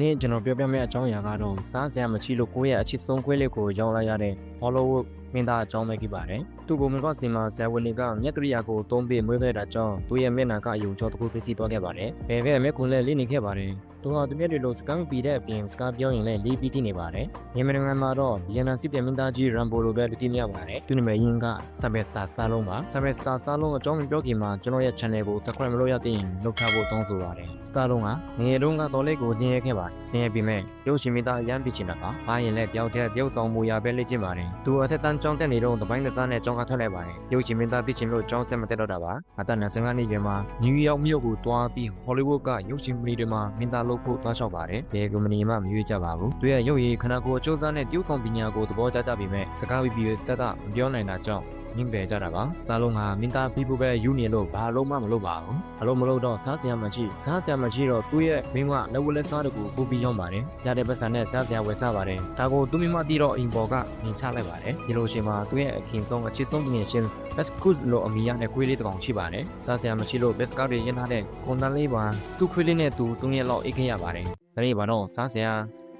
နေ့ကျွန်တော်ပြောပြမယ့်အကြောင်းအရာကတော့စားစရာမရှိလို့ကိုယ့်ရဲ့အချစ်ဆုံးခွေးလေးကိုရောက်လာရတဲ့ Hollywood မင်းသားအကြောင်းပဲဖြစ်ပါတယ်။သူ့ကိုမြကစီမှာဇာဝင်ကမြက်ကရိယာကိုသုံးပြီးမွေးခဲ့တာကြောင့်သူ့ရဲ့မျက်နှာကအယုံချောတစ်ခုပြည့်စည်သွားခဲ့ပါတယ်။ဘယ်ဘက်မျက်ခွန်းလဲလိနေခဲ့ပါတယ်။သူဟာသူမျက်တွေလိုစကားမပီတဲ့အပြင်စကားပြောရင်လည်းလေးပြီးတိနေပါတယ်။မြန်မာနိုင်ငံမှာတော့ဗီယက်နမ်စစ်ပြန်မင်းသားကြီးရမ်ဘိုလိုပဲလူသိများပါတယ်။သူ့နာမည်ရင်းက Sylvester Stallone ပါ။ Sylvester Stallone အကြောင်းပြောခင်မှာကျွန်တော်ရဲ့ channel ကို subscribe မလုပ်ရသေးရင်လုပ်ထားဖို့တောင်းဆိုပါတယ်။ Stallone ကငယ်တုန်းကတော့လေးကိုဆင်းရဲခဲ့ပါတယ်။ဆင်းရဲပြီးမဲ့ရုပ်ရှင်မင်းသားရမ်းပြချင်တာပါ။ဘာရင်လည်းတယောက်တည်းတယောက်ဆောင်မူရပဲလေ့ကျင့်ပါတယ်။သူအထက်တန်းကျောင်းတက်နေတော့တပိုင်းကစားနဲ့ကျောင်းကထွက်လိုက်ပါတယ်။ရုပ်ရှင်မင်းသားပြချင်လို့ကျောင်းဆက်မတက်တော့တာပါ။အသက်25နှစ်ရွယ်မှာနယူးယောက်မြို့ကိုတွားပြီး Hollywood ကရုပ်ရှင်မီတွေမှာမင်းသားလုပ်ဖို့တွားလျှောက်ပါတယ်။ဘယ်ကုမ္ပဏီမှမရွေးကြပါဘူး။သူရဲ့ရုပ်ရည်ခန္ဓာကိုယ်အကျိုးစားနဲ့တယောက်ဆောင်ပညာကိုသဘောကျကြပြီးမဲ့စကားပြီးပြီးတက်တာမပြောနိုင်တာကြောင့် ညင်ပယ်ကြတာပါစတာလုံးကမင်းသားပြီးဖို့ပဲယူနေလို့ဘာလုံးမှမလုပ်ပါဘူးအလုံးမလုပ်တော့စားစရာမရှိစားစရာမရှိတော့သူ့ရဲ့မင်းကလက်ဝက်လက်စားတကူပူပြီးရောက်ပါတယ်ကြားတဲ့ပတ်စံနဲ့စားစရာဝယ်စားပါတယ်ဒါကိုသူမိမတီးတော့အိမ်ပေါ်ကမြင်ချလိုက်ပါတယ်ဒီလိုရှင်မှာသူ့ရဲ့အခင်ဆုံးအချစ်ဆုံးပညာရှင် best cook လို့အမည်ရတဲ့ခွေးလေးတစ်ကောင်ရှိပါတယ်စားစရာမရှိလို့ best cook တွေရင်းထားတဲ့ကွန်တန်လေးပါသူ့ခွေးလေးနဲ့သူသူ့ရဲ့လောက်အိတ်ခဲ့ရပါတယ်ဒါပေမဲ့တော့စားစရာ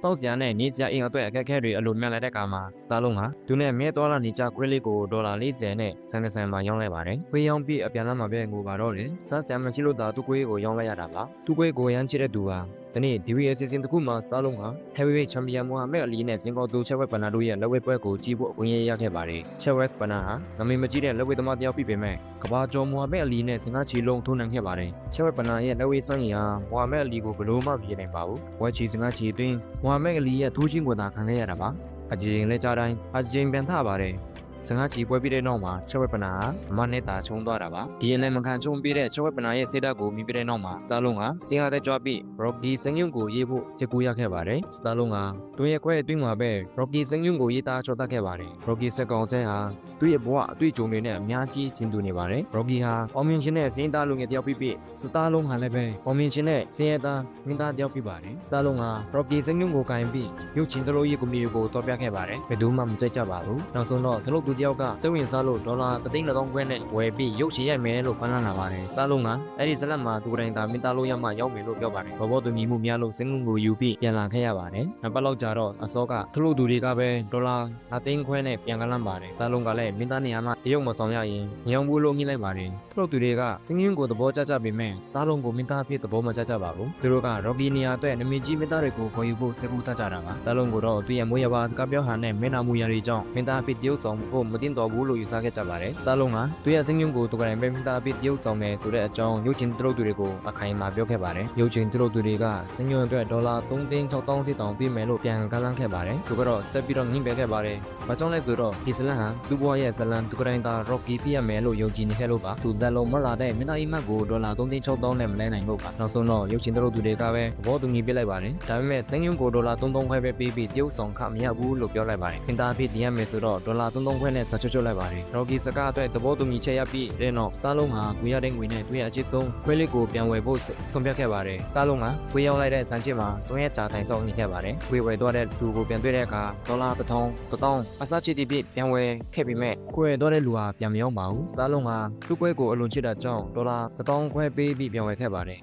တောက်စရာနဲ့နေစရာအိမ်အတွက်အခက်အခဲတွေအလိုမြတ်လိုက်တဲ့အခါမှာစတာလုံးကသူနဲ့မဲသွားလာနေကြဂရစ်လေးကိုဒေါ်လာ40နဲ့ဆန်ဆန်မှာရောင်းလိုက်ပါတယ်။ခွေးရောင်းပြီးအပြန်လာမှာပဲငိုပါတော့တယ်။စားစရာမရှိလို့သာသူ့ခွေးကိုရောင်းလိုက်ရတာပါ။သူ့ခွေးကိုရမ်းချစ်တဲ့သူဟာ ဒီနေ့ DVA season တစ်ခုမှာစတာလုံးက Heavyweight Champion Mohamed Ali နဲ့စင်ကာပူချက်ဝက်ပနာတို့ရဲ့လက်ဝဲပွဲကိုကြည့်ဖို့အခွင့်အရေးရခဲ့ပါတယ်။ချက်ဝက်ပနာဟာငမေမကြီးတဲ့လက်ဝဲသမားတစ်ယောက်ဖြစ်ပေမဲ့ကဘာကျော် Mohamed Ali နဲ့စင်ကာချီလုံးထိုးနှံခဲ့ပါတယ်။ချက်ဝက်ပနာရဲ့လက်ဝဲစွမ်းရည်ဟာ Mohamed Ali ကိုဘယ်လို့မှပြနိုင်ပါဘူး။ဝက်ချီစင်ကာချီအတွင်း Mohamed Ali ရဲ့ထိုးချင်းကိုသာခံခဲ့ရတာပါ။အကြင်လဲကြားတိုင်းအကြင်ပြန်ထပါတယ်။ စကားကြီးပွဲပြီးတဲ့နောက်မှာချက်ဝက်ပနာအမနဲ့တာချုံသွားတာပါဒီရင်လည်းမခံချုံပြီးတဲ့ချက်ဝက်ပနာရဲ့စေတတ်ကိုမြင်ပြီးတဲ့နောက်မှာစတာလုံးကစင်ရတဲ့ကြွားပြီး Rocky စင်ယုံကိုရေးဖို့ချက်ကူရခဲ့ပါတယ်စတာလုံးကတွင်ရဲ့ခွဲအတွင်းမှာပဲ Rocky စင်ယုံကိုရေးသားချောတတ်ခဲ့ပါတယ် Rocky စက်ကောင်ဆဲဟာသူ့ရဲ့ဘဝအတွေ့အကြုံတွေနဲ့အများကြီးဆင်တူနေပါတယ် Rocky ဟာအောင်မြင်ခြင်းနဲ့စင်သားလုံးရဲ့တယောက်ဖြစ်ပြီးစတာလုံးဟာလည်းပဲအောင်မြင်ခြင်းနဲ့စင်ရသားမင်းသားတယောက်ဖြစ်ပါတယ်စတာလုံးက Rocky စင်ယုံကိုကင်ပြီးရုပ်ချင်းတလို့ရေးကွန်ပဏီကိုတော်ပြခဲ့ပါတယ်ဘယ်သူမှမကြိုက်ကြပါဘူးနောက်ဆုံးတော့တလို့သူတယောက်ကစိတ်ဝင်စားလို့ဒေါ်လာ3,000ခွဲနဲ့ဝယ်ပြီးရုပ်ရှင်ရိုက်မယ်လို့ဖန်လာပါတယ်စတာလုံးကအဲ့ဒီဇလက်မှာသူကိုယ်တိုင်သာမင်းသားလို့ရမှရောက်မယ်လို့ပြောပါတယ်ဘောဘောသူမြည်မှုများလို့စင်ကုန်းကိုယူပြီးပြန်လာခဲ့ရပါတယ်နှစ်ပတ်လောက်ကြာတော့အစောကသူတို့သူတွေကပဲဒေါ်လာ3,000ခွဲနဲ့ပြန်ကလန့်ပါတယ်စတာလုံးကလည်းမင်းသားနေရာမှာရုပ်မဆောင်ရရင်ညောင်ဘူးလို့မြင်လိုက်ပါတယ်သူတို့သူတွေကစင်ကင်းကိုသဘောကျကြပေမဲ့စတာလုံးကိုမင်းသားဖြစ်သဘောမကျကြပါဘူးသူတို့ကရော်ဂီနီယာအတွက်နမီကြီးမင်းသားတွေကိုခေါ်ယူဖို့စိတ်ကူးတတ်ကြတာပါစတာလုံးကိုတော့သူ့ရဲ့မွေးရပါကပြောဟာနဲ့မင်းနာမူရာတွေကြောင့်မင်းသားဖြစ်တရုပ်ဆောင်ဖို့မတင်တော်ဘူးလို့ယူဆခဲ့ကြပါတယ်စတာလုံးကသူ့ရဲ့စင်ကင်းကိုသူကလည်းမင်းသားဖြစ်တရုပ်ဆောင်မယ်ဆိုတဲ့အကြောင်းရုပ်ချင်းသူတို့သူတွေကိုအခိုင်အမာပြောခဲ့ပါတယ်ရုပ်ချင်းသူတို့သူတွေကစင်ကင်းအတွက်ဒေါ်လာ3,600တိတောင်ပေးမယ်လို့ပြန်ကလန်းခဲ့ပါတယ်သူကတော့ဆက်ပြီးတော့ငင်းပယ်ခဲ့ပါတယ်ဘာကြောင့်လဲဆိုတော့ဒီဇလန်ဟာသူ့ဘဝရဲ့ဇလန်သူကတိုင်းသာ Rocky ပြရမယ်လို့ယုံကြည်နေခဲ့လို့ပါသူတက်လုံးမလာတဲ့မင်းသားအိမ်မက်ကိုဒေါ်လာ3,600နဲ့မလဲနိုင်လို့ပါနောက်ဆုံးတော့ရုပ်ရှင်သူတို့သူတွေကပဲဘောတူညီပြလိုက်ပါတယ်ဒါပေမဲ့စင်ကင်းကိုဒေါ်လာ3,000ခွဲပဲပေးပြီးတရုပ်ဆောင်ခမရဘူးလို့ပြောလိုက်ပါတယ်မင်းသားဖြစ်တည်ရမယ်ဆိုတော့ဒေါ်လာ3,000ခွဲနဲ့ဆက်ချွတ်ချွတ်လိုက်ပါတယ် Rocky စကားအတွက်သဘောတူညီချက်ရပြီးတဲ့နောက်စတာလုံးဟာငွေရတဲ့ငွေနဲ့သူ့ရဲ့အချစ်ဆုံးခွဲလေးကိုပြန်ဝယ်ဖို့ဆုံးဖြတ်ခဲ့ပါတယ်စတာလုံးကခွေရောက်လိုက်တဲ့ဇန်ချစ်မှာသူ့ရဲ့ဂျာတိုင်ဆောင်နေခဲ့ပါတယ်ခွေဝယ်သွားတဲ့သူကိုပြန်တွေ့တဲ့အခါဒေါ်လာ1000 1000အစားချစ်တီပြပြန်ဝယ်ခဲ့ပြီးမဲ့ခွေသွားတဲ့လူဟာပြန်မရောက်ပါဘူးစတာလုံးကသူ့ကွဲကိုအလွန်ချစ်တာကြောင့်ဒေါ်လာ1000ခွဲပေးပြီးပြန်ဝယ်ခဲ့ပါတယ်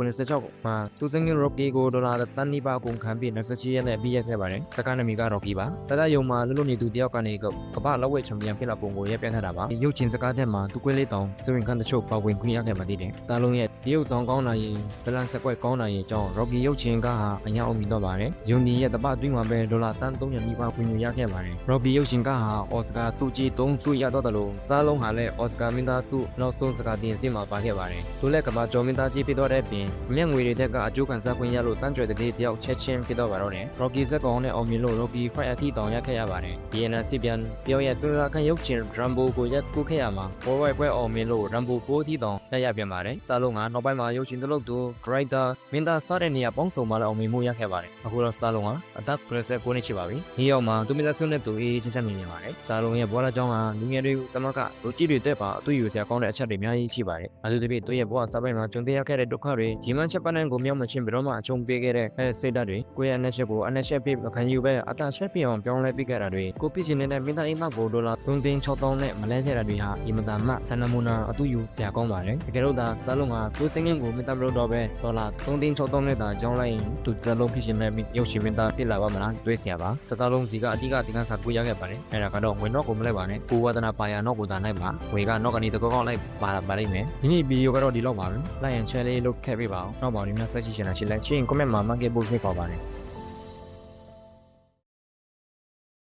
1996မှာသူစင်ကင်ရော့ကီကိုဒေါ်လာတန်နီပါကုန်ခံပြီး28ရက်နဲ့ပြီးရက်ခဲ့ပါတယ်စကားနမီကရော့ကီပါတတယုံမှာလွတ်လွတ်နေသူတယောက်ကနေကကမ္ဘာလက်ဝဲချန်ပီယံဖြစ်လာပုံကိုရပ်ပြထားတာပါရုပ်ချင်းစကားတဲ့မှာသူကွဲလေးတောင်စဝင်ခန့်တချို့ပါဝင်ခွင့်ရခဲ့ပါသေးတယ်စတာလုံးရဲ့တရုတ်ဆောင်ကောင်းလာရင်ဇလန်စက်ကွက်ကောင်းလာရင်ကြောင့်ရော့ကီရုပ်ချင်းကဟာအညာအောင်ပြီးတော့ပါတယ်ယွန်နီရဲ့တပအတွင်းမှာပဲဒေါ်လာတန်300နီးပါးဝင်ရခဲ့ပါတယ်ရော့ကီရုပ်ချင်းကဟာအော်စကာစုကြီး3ဆုရတော့တယ်လို့စတာလုံးဟာလည်းအော်စကာမင်းသားဆုနောက်ဆုံးစကာတင်စီမှာပါခဲ့ပါတယ်သူလည်းကမ္ဘာကျော်မင်းသားကြီးဖြစ်တော့တဲ့ပြင်အမျက်ငွေတွေတက်ကအကျိုးခံစားခွင့်ရလို့တန်းကြွယ်တဲ့တယောက်ချက်ချင်းဖြစ်တော့ပါတော့တယ်ရော့ကီဇက်ကောင်နဲ့အောင်မြင်လို့ရော့ကီဖိုက်အထီတောင်ရခဲ့ရပါတယ်ဘီယန်နာစီပြန်ပြောရဲ့ဆွေးနွေးခန့်ရုပ်ချင်းဒရမ်ဘိုကိုရက်ကူခဲ့ရမှာဘောဝဲပွဲအောင်မြင်လို့ရမ်ဘိုပိုးထီတောင်ရရပြန်ပါတယ်တာလုံးကနောက်ပိုင်းမှာရုပ်ချင်းတလုတ်သူဒရိုက်တာမင်းသားစားတဲ့နေရာပေါင်းစုံမှာလည်းအောင်မြင်မှုရခဲ့ပါတယ်အခုတော့စတာလုံးကအသက်59နှစ်ရှိပါပြီဒီရောက်မှာသူမင်းသားဆွနဲ့သူအေးချင်းချင်းမြင်နေပါတယ်စတာလုံးရဲ့ဘွားလာကြောင်းကလူငယ်တွေတမကလူကြီးတွေတက်ပါအတွေ့အကြုံစရာကောင်းတဲ့အချက်တွေအများကြီးရှိပါတယ်အထူးသဖြင့်သူရဲ့ဘဝစာပိုင်းမှာကြုံတွေ့ရခဲ့တဲ့ဒုက္ခတွေရီမန်ချက်ပန်းကိုမြောက်မချင်းဘယ်တော့မှအချုံပေးခဲ့တဲ့အဲစိတ်ဓာတ်တွေကိုယ့်ရဲ့အနှက်ချက်ကိုအနှက်ချက်ပြမခံယူပဲအတာချက်ပြအောင်ပြောင်းလဲပြခဲ့တာတွေကိုပြစ်ချင်နေတဲ့မင်းသားအိမ်မကိုဒေါ်လာ3သိန်း6000နဲ့မလဲထည့်တာတွေဟာအင်မတန်မှဆန်နမူနာအတူယူဆရာကောင်းပါတယ်တကယ်လို့ဒါစတာလုံးကသူစင်းငင်းကိုမတက်မလို့တော့ပဲဒေါ်လာ3သိန်း6000နဲ့သာကြောင်းလိုက်ရင်သူစတာလုံးဖြစ်ရှင်မဲ့ရုပ်ရှင်မင်းသားဖြစ်လာပါမလားတွေးစရာပါစတာလုံးစီကအဓိကတင်ကန်းစာကိုရခဲ့ပါတယ်အဲ့ဒါကတော့ဝင်တော့ကိုမလိုက်ပါနဲ့ကိုဝဒနာပါယာတော့ကိုသာနိုင်ပါဝေကနော့ကနေတကောကောက်လိုက်ပါလာပါလိမ့်မယ်ဒီနေ့ဗီဒီယိုကတော့ဒီလောက်ပါပဲလိုက်ရင် channel လေးလုပ်ခဲ့ပေးပါအောင်နောက်ပါဒီမှာဆက်ရှိချင်တာရှိလိုက်ချင်း comment မှာ market post ဖိတ်ခေါ်ပါတယ်